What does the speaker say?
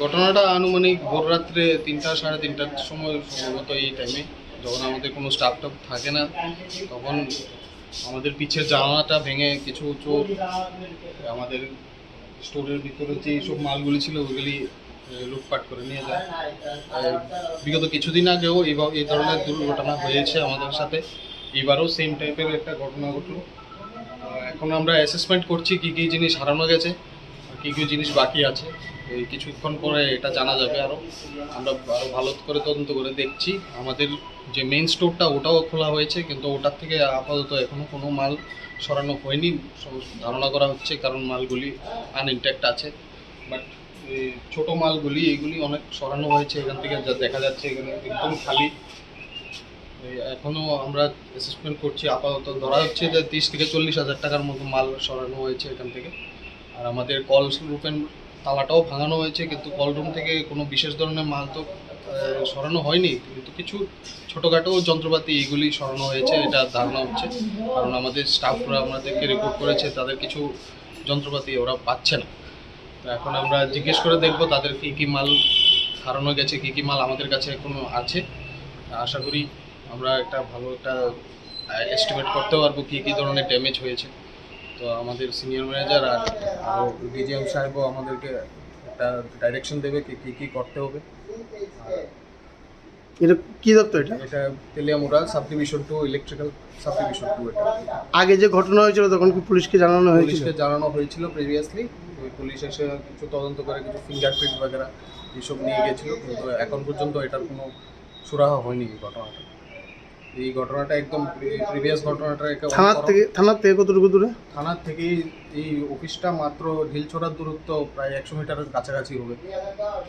ঘটনাটা আনুমানিক ভোর রাত্রে তিনটা সাড়ে তিনটার সময় সম্ভবত এই টাইমে যখন আমাদের কোনো স্টাফ টাফ থাকে না তখন আমাদের পিছের জানালাটা ভেঙে কিছু চোর আমাদের স্টোরের ভিতরে যে সব মালগুলি ছিল আহ, লুটপাট করে নিয়ে যায়। বিগত কিছুদিন আগেও এই ধরনের দুর্ঘটনা হয়েছে আমাদের সাথে। এবারও সেম টাইপের একটা ঘটনা ঘটলো। এখন আমরা অ্যাসেসমেন্ট করছি কী কী জিনিস হারানো গেছে কী কী জিনিস বাকি আছে। এই কিছুক্ষণ পরে এটা জানা যাবে আরও আমরা আরও ভালো করে তদন্ত করে দেখছি। আমাদের যে মেইন স্টোরটা ওটাও খোলা হয়েছে, কিন্তু ওটার থেকে আপাতত এখনও কোনো মাল সরানো হয়নি। ধারণা করা হচ্ছে কারণ মালগুলি আনইনট্যাক্ট আছে। বাট ছোটো মালগুলি, এইগুলি অনেক সরানো হয়েছে এখান থেকে, যা দেখা যাচ্ছে এখানে। একদম খালি। এখনও আমরা অ্যাসেসমেন্ট করছি। আপাতত ধরা হচ্ছে যে তিরিশ থেকে চল্লিশ হাজার টাকার মতো মাল সরানো হয়েছে এখান থেকে। আর আমাদের কল রুপেন তালাটাও ভাঙানো হয়েছে, কিন্তু কলরুম থেকে কোনো বিশেষ ধরনের মাল তো সরানো হয়নি। কিন্তু কিছু ছোটোখাটো যন্ত্রপাতি এগুলি সরানো হয়েছে, এটা ধারণা হচ্ছে। কারণ আমাদের স্টাফরা আমাদেরকে রিপোর্ট করেছে, তাদের কিছু যন্ত্রপাতি ওরা পাচ্ছে না। তো এখন আমরা জিজ্ঞেস করে দেখব তাদের কী কী মাল হারানো গেছে, কী কী মাল আমাদের কাছে এখনও আছে। আশা করি আমরা একটা ভালো একটা এস্টিমেট করতে পারব কী কী ধরনের ড্যামেজ হয়েছে। তো আমাদের সিনিয়র ম্যানেজার আর ডিজিএম সাহেবও আমাদেরকে একটা ডাইরেকশন দেবে কি কী কী করতে হবে। এটা কি দপ্তর এটা? এটা Teliamura sub division two electrical sub division two এটা। আগে যে ঘটনা হয়েছিল তখন কি পুলিশকে জানানো হয়েছিল? পুলিশকে জানানো হয়েছিল প্রিভিয়াসলি ওই পুলিশ এসে কিছু তদন্ত করে কিছু ফিঙ্গারপ্রিন্ট বাগেরা এইসব নিয়ে গেছিল। কিন্তু এখন পর্যন্ত এটার কোনো সুরাহা হয়নি ঘটনাটা। এই ঘটনাটা একদম প্রিভিয়াস ঘটনাটা একদম থানার থেকে থানার থেকে কতটুকু দূরে? থানার থেকে এই অফিসটা মাত্র ঢিলছোড়ার দূরত্ব প্রায় একশো মিটারের কাছাকাছি হবে।